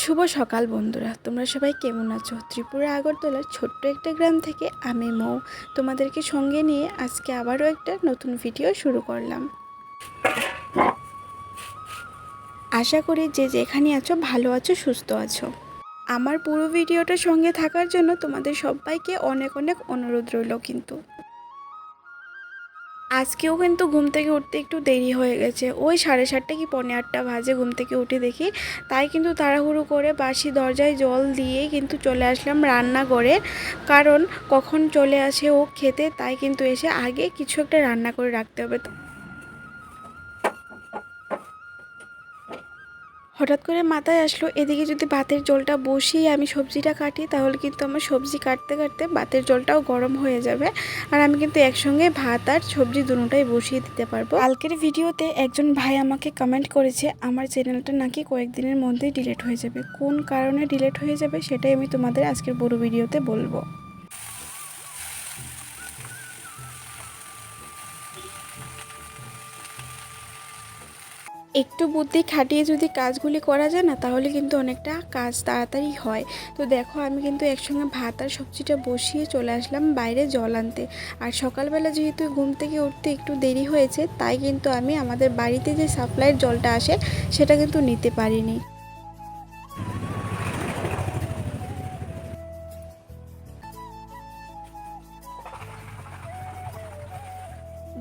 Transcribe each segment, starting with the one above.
শুভ সকাল বন্ধুরা, তোমরা সবাই কেমন আছো? ত্রিপুরা আগরতলার ছোট্ট একটা গ্রাম থেকে আমি মৌ, তোমাদেরকে সঙ্গে নিয়ে আজকে আবারও একটা নতুন ভিডিও শুরু করলাম। আশা করি যে যেখানে আছো, ভালো আছো, সুস্থ আছো। আমার পুরো ভিডিওটার সঙ্গে থাকার জন্য তোমাদের সবাইকে অনেক অনেক অনুরোধ রইল কিন্তু। আজকেও কিন্তু ঘুম থেকে উঠতে একটু দেরি হয়ে গেছে। ওই সাড়ে সাতটা কি পনেরো আটটা বাজে ঘুম থেকে উঠে দেখি। তাই কিন্তু তাড়াহুড়ো করে বাসি দরজায় জল দিয়ে কিন্তু চলে আসলাম রান্না করে কারণ কখন চলে আসে ও খেতে, তাই কিন্তু এসে আগে কিছু একটা রান্না করে রাখতে হবে। হঠাৎ করে মাথায় আসলো, এদিকে যদি ভাতের জলটা বসিয়ে আমি সবজিটা কাটি, তাহলে কিন্তু আমার সবজি কাটতে কাটতে ভাতের জলটাও গরম হয়ে যাবে। আর আমি কিন্তু একসঙ্গে ভাত আর সবজি দুটোটাই বসিয়ে দিতে পারব। কালকের ভিডিওতে একজন ভাই আমাকে কমেন্ট করেছে, আমার চ্যানেলটা নাকি কয়েকদিনের মধ্যেই ডিলেট হয়ে যাবে। কোন কারণে ডিলেট হয়ে যাবে সেটাই আমি তোমাদের আজকের বড় ভিডিওতে বলব। একটু বুদ্ধি খাটিয়ে যদি কাজগুলি করা যায় না, তাহলে কিন্তু অনেকটা কাজ তাড়াতাড়ি হয়। তো দেখো, আমি কিন্তু একসঙ্গে ভাত আর সবজিটা বসিয়ে চলে আসলাম বাইরে জল আনতে। আর সকালবেলা যেহেতু ঘুম থেকে উঠতে একটু দেরি হয়েছে, তাই কিন্তু আমি আমাদের বাড়িতে যে সাপ্লাইয়ের জলটা আসে, সেটা কিন্তু নিতে পারিনি।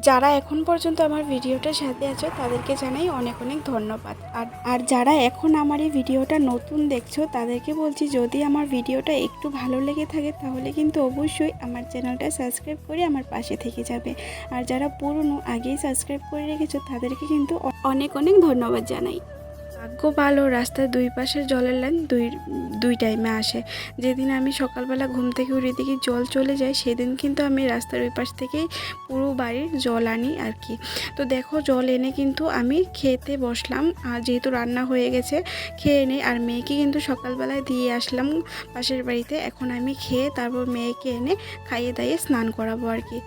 যারা এখন পর্যন্ত আমার ভিডিওটার সাথে আছো, তাদেরকে জানাই অনেক অনেক ধন্যবাদ। আর আর যারা এখন আমার এই ভিডিওটা নতুন দেখছ, তাদেরকে বলছি যদি আমার ভিডিওটা একটু ভালো লেগে থাকে, তাহলে কিন্তু অবশ্যই আমার চ্যানেলটা সাবস্ক্রাইব করে আমার পাশে থেকে যাবে। আর যারা পুরনো আগেই সাবস্ক্রাইব করে রেখেছো, তাদেরকে কিন্তু অনেক অনেক ধন্যবাদ জানাই। ভাগ্য ভালো, রাস্তার দুই পাশের জলের লাইন দুই দুই টাইমে আসে। যেদিন আমি সকালবেলা ঘুম থেকে উঠে দেখি জল চলে যায়, সেদিন কিন্তু আমি রাস্তার ওই পাশ থেকেই পুরো বাড়ির জল আনি আর কি। তো দেখো জল এনে কিন্তু আমি খেতে বসলাম, আর যেহেতু রান্না হয়ে গেছে, খেয়ে নিই। আর মেয়েকে কিন্তু সকালবেলায় দিয়ে আসলাম পাশের বাড়িতে। এখন আমি খেয়ে তারপর মেয়েকে এনে খাইয়ে দাইয়ে স্নান করাবো আর কি।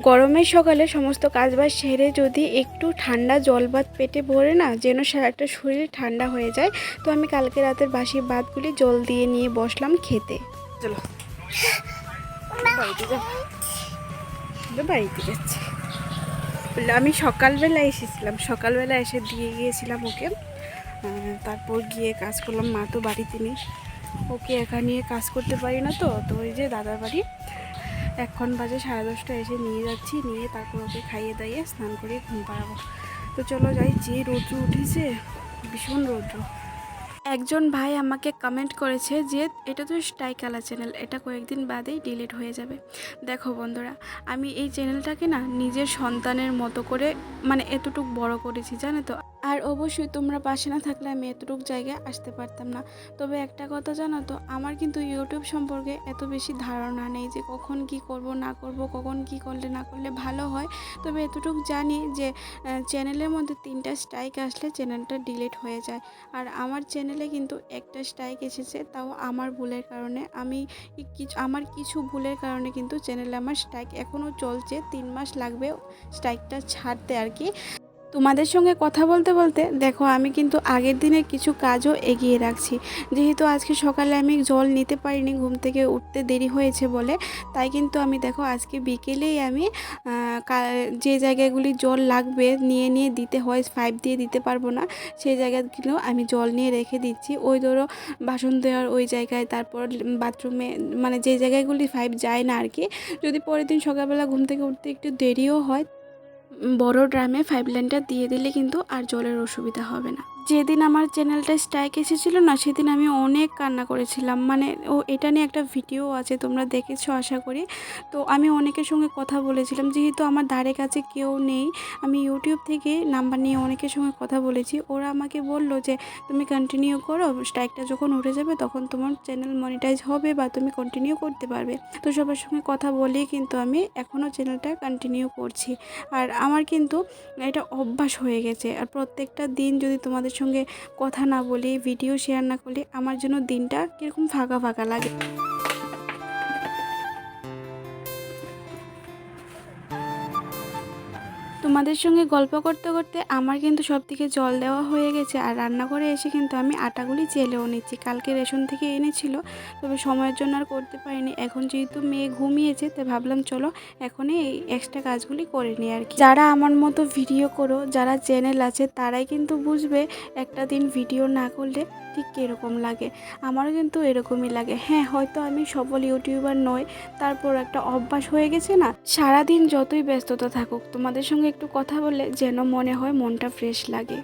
গরমের সকালে সমস্ত কাজবাজ সেরে যদি একটু ঠান্ডা জল ভাত পেটে ভরে না যেন সারাটা শরীর ঠান্ডা হয়ে যায় তো আমি কালকে রাতের বাসি ভাতগুলি জল দিয়ে নিয়ে বসলাম খেতে। চলো। বাড়িতে যাচ্ছি। বলল, আমি সকালবেলা এসেছিলাম সকালবেলা এসে দিয়ে গিয়েছিলাম ওকে। তারপর গিয়ে কাজ করলাম মা তো বাড়িতে নেই। ওকে একা নিয়ে কাজ করতে পারি না তো তো ওই যে দাদার বাড়ি। এখন বাজে সাড়ে দশটা এসে নিয়ে যাচ্ছি, নিয়ে তারপর ওকে খাইয়ে দাইয়ে স্নান করে ঘুম পাড়াবো। তো চলো যাই, যে রৌদ্র উঠেছে, ভীষণ রৌদ্র। একজন ভাই আমাকে কমেন্ট করেছে যে, এটা তো স্টাইকালা চ্যানেল এটা কয়েকদিন বাদেই ডিলিট হয়ে যাবে। দেখো বন্ধুরা, আমি এই চ্যানেলটাকে না নিজের সন্তানের মতো করে মানে এতটুক বড় করেছি, জানো তো? আর অবশ্যই তোমরা পাশে না থাকলে আমি এতটুক জায়গায় আসতে পারতাম না। তবে একটা কথা জানো তো, আমার কিন্তু ইউটিউব সম্পর্কে এত বেশি ধারণা নেই যে, কখন কি করব, না করব, কখন কি করলে, না করলে ভালো হয়। তবে এতটুকু জানি যে চ্যানেলের মধ্যে তিনটা স্ট্রাইক আসলে চ্যানেলটা ডিলিট হয়ে যায়। আর আমার চ্যানেলে কিন্তু একটা স্ট্রাইক এসেছে, তাও আমার ভুলের কারণে। আমি কিছু, আমার কিছু ভুলের কারণে কিন্তু চ্যানেলে আমার স্ট্রাইক এখনও চলছে, তিন মাস লাগবে স্ট্রাইকটা ছাড়তে আর কি। তোমাদের সঙ্গে কথা বলতে বলতে, দেখো আমি কিন্তু আগের দিনের কিছু কাজও এগিয়ে রাখছি। যেহেতু আজকে সকালে আমি জল নিতে পারিনি, ঘুম থেকে উঠতে দেরি হয়েছে বলে, তাই কিন্তু আমি দেখো আজকে বিকেলেই আমি যে জায়গাগুলি জল লাগবে নিয়ে নিয়ে দিতে হয়, পাইপ দিয়ে দিতে পারব না, সেই জায়গাগুলো আমি জল নিয়ে রেখে দিচ্ছি। ওই ধরো বাসন দেওয়ার ওই জায়গায়, তারপর বাথরুমে মানে যে জায়গাগুলি পাইপ যায় না আর কি যদি পরের দিন সকালবেলা ঘুম থেকে উঠতে একটু দেরিও হয় বড় ড্রামে ফাইভ লাইনটা দিয়ে দিলে কিন্তু আর জলের অসুবিধা হবে না। যেদিন আমার চ্যানেলটা স্ট্রাইক এসেছিল না, সেদিন আমি অনেক কান্না করেছিলাম। মানে ও, এটা নিয়ে একটা ভিডিও আছে, তোমরা দেখেছ আশা করি। তো আমি অনেকের সঙ্গে কথা বলেছিলাম, যেহেতু আমার ধারে কাছে কেউ নেই, আমি ইউটিউব থেকে নাম্বার নিয়ে অনেকের সঙ্গে কথা বলেছি। ওরা আমাকে বলল যে, তুমি কন্টিনিউ করো স্ট্রাইকটা যখন উঠে যাবে, তখন তোমার চ্যানেল মনিটাইজ হবে বা তুমি কন্টিনিউ করতে পারবে। তো সবার সঙ্গে কথা বলেই কিন্তু আমি এখনও চ্যানেলটা কন্টিনিউ করছি। আর আমার কিন্তু এটা অভ্যাস হয়ে গেছে। আর প্রত্যেকটা দিন যদি তোমাদের সঙ্গে কথা না বলি ভিডিও শেয়ার না করলে আমার জন্য দিনটা কীরকম ফাঁকা ফাঁকা লাগে। তোমাদের সঙ্গে গল্প করতে করতে আমার কিন্তু সব থেকে জল দেওয়া হয়ে গেছে আর রান্না করে এসে কিন্তু আমি আটাগুলি চেলেও নিচ্ছি। কালকে রেশন থেকে এনেছিল, তবে সময়ের জন্য আর করতে পারিনি। এখন যেহেতু মেয়ে ঘুমিয়েছে, তাই ভাবলাম চলো এখনই এই এক্সট্রা কাজগুলি করে নিই আর কি। যারা আমার মতো ভিডিও করো, যারা চ্যানেল আছে, তারাই কিন্তু বুঝবে একটা দিন ভিডিও না করলে ঠিক কীরকম লাগে। আমারও কিন্তু এরকমই লাগে। হ্যাঁ হয়তো আমি সফল ইউটিউবার নই, তারপর একটা অভ্যাস হয়ে গেছে না? সারাদিন যতই ব্যস্ততা থাকুক, তোমাদের সঙ্গে কথা বলে যেন মনে হয় মনটা ফ্রেশ লাগে।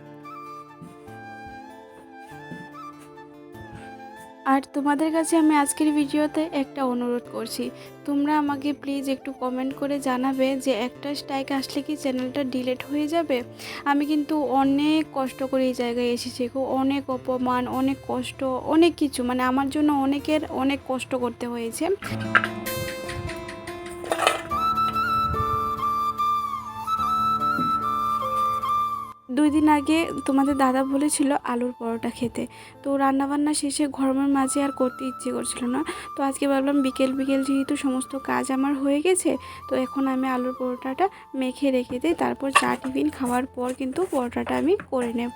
আর তোমাদের কাছে আমি আজকের ভিডিওতে একটা অনুরোধ করছি। তোমরা আমাকে প্লিজ একটু কমেন্ট করে জানাবে যে একটা স্ট্রাইক আসলে কি চ্যানেলটা ডিলেট হয়ে যাবে? আমি কিন্তু অনেক কষ্ট করে এই জায়গায় এসেছি খুব অনেক অপমান, অনেক কষ্ট, অনেক কিছু মানে আমার জন্য অনেকের অনেক কষ্ট করতে হয়েছে। দুই দিন আগে তোমাদের দাদা বলেছিল আলুর পরোটা খেতে। তো রান্নাবান্না শেষে গরমের মাঝে আর করতে ইচ্ছে করছিল না। তো আজকে ভাবলাম বিকেল বিকেল যেহেতু সমস্ত কাজ আমার হয়ে গেছে, তো এখন আমি আলুর পরোটাটা মেখে রেখে দিই, তারপর চা, টিফিন খাওয়ার পর কিন্তু পরোটাটা আমি করে নেব।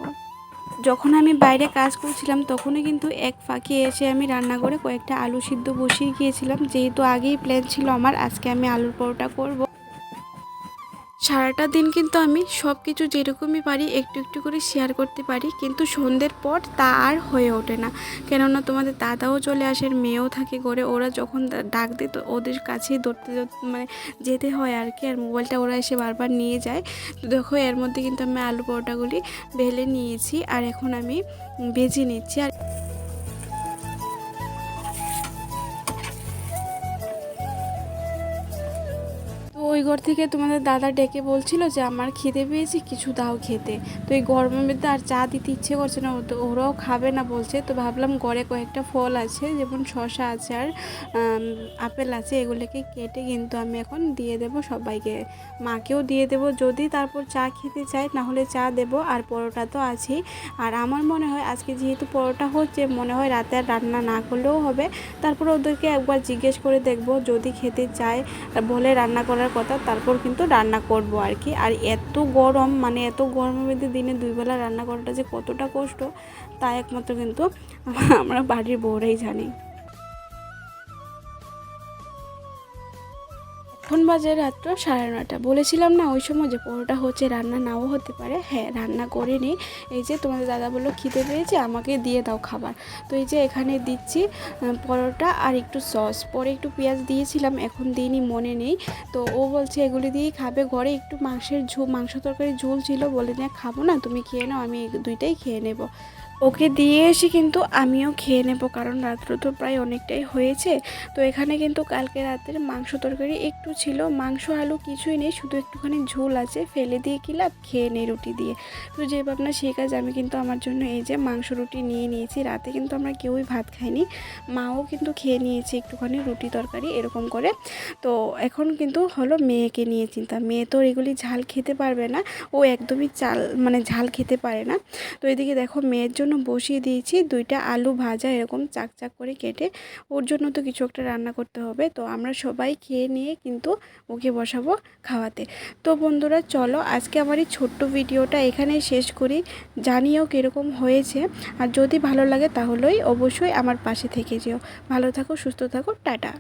যখন আমি বাইরে কাজ করছিলাম, তখনই কিন্তু এক ফাঁকে এসে আমি রান্না করে কয়েকটা আলু সিদ্ধ বসিয়ে গিয়েছিলাম। যেহেতু আগেই প্ল্যান ছিল আমার, আজকে আমি আলুর পরোটা করব। সারাটা দিন কিন্তু আমি সব কিছু যেরকমই পারি, একটু একটু করে শেয়ার করতে পারি, কিন্তু সন্ধ্যের পর তা আর হয়ে ওঠে না। কেননা তোমাদের দাদাও চলে আসে মেয়েও থাকে ঘরে, ওরা যখন ডাক দেয় তো ওদের কাছেই ধরতে মানে যেতে হয় আর কি, আর মোবাইলটা ওরা এসে বারবার নিয়ে যায়। তো দেখো, এর মধ্যে কিন্তু আমি আলু পরোটাগুলি বেলে নিয়েছি, আর এখন আমি ভেজে নিচ্ছি, আর ওই ঘর থেকে তোমাদের দাদা ডেকে বলছিল যে, আমার খেতে পেয়েছি, কিছু দাও খেতে। তো এই গরমের মধ্যে আর চা দিতে ইচ্ছে করছে না। তো ওরাও খাবে না বলছে। তো ভাবলাম ঘরে কয়েকটা ফল আছে, যেমন শশা আছে আর আপেল আছে, এগুলোকে কেটে কিন্তু আমি এখন দিয়ে দেব সবাইকে। মাকেও দিয়ে দেব। যদি তারপর চা খেতে চায় না হলে চা দেব। আর পরোটা তো আছেই। আর আমার মনে হয়, আজকে যেহেতু পরোটা হচ্ছে, মনে হয় রাতে আর রান্না না করলেও হবে। তারপর ওদেরকে একবার জিজ্ঞেস করে দেখব। যদি খেতে চায়, বলে রান্না করার কথা, তারপর কিন্তু রান্না করব আর কি আর এত গরম মানে এত গরমের মধ্যে দিনে দুইবেলা রান্না করাটা যে কতটা কষ্ট, তা একমাত্র কিন্তু আমরা বাড়ির বউরাই জানি। এখন বাজে রাত্র সাড়ে নটা বলেছিলাম না ওই সময় যে পরোটা হচ্ছে, রান্না নাও হতে পারে। হ্যাঁ রান্না করে নিই এই যে তোমাদের দাদা বলল, খিদে পেয়েছে, আমাকে দিয়ে দাও খাবার। তো এই যে এখানে দিচ্ছি পরোটা আর একটু সস। পরে একটু পেঁয়াজ দিয়েছিলাম, এখন দিইনি, মনে নেই। তো ও বলছে, এগুলি দিয়েই খাবে। ঘরে একটু মাংসের ঝোল, মাংস তরকারি ঝোল ছিল বলে, না, খাব না, তুমি খেয়ে নাও, আমি দুইটাই খেয়ে নেব। ওকে দিয়ে এসে কিন্তু আমিও খেয়ে নেব, কারণ রাত্র তো প্রায় অনেকটাই হয়েছে। তো এখানে কিন্তু কালকে রাতের মাংস তরকারি একটু ছিল, মাংস, আলু কিছুই নেই, শুধু একটুখানি ঝোল আছে, ফেলে দিয়ে কি লাভ? খেয়ে নেই রুটি দিয়ে। তো যে ভাবনা সেই কাজ, আমি কিন্তু আমার জন্য এই যে মাংস রুটি নিয়ে নিয়েছি, রাতে কিন্তু আমরা কেউই ভাত খাইনি, মাও কিন্তু খেয়ে নিয়েছে একটুখানি রুটি তরকারি এরকম করে। তো এখন কিন্তু হলো মেয়েকে নিয়ে চিন্তা, মেয়ে তো এগুলি ঝাল খেতে পারবে না, ও একদমই চাল মানে ঝাল খেতে পারে না। তো এদিকে দেখো মেয়ের জন্য বসিয়ে দিয়েছি। দুইটা আলু ভাজা এরকম চাক চাক করে কেটে ওর জন্য তো কিছু একটা রান্না করতে হবে। তো আমরা সবাই খেয়ে নিয়ে কিন্তু ওকে বসাবো খাওয়াতে। তো বন্ধুরা চলো আজকে আমার এই ছোট্ট ভিডিওটা এখানেই শেষ করি। জানিও কীরকম হয়েছে। আর যদি ভালো লাগে তাহলেই অবশ্যই আমার পাশে থেকে যেও। ভালো থাকো, সুস্থ থাকো, টাটা।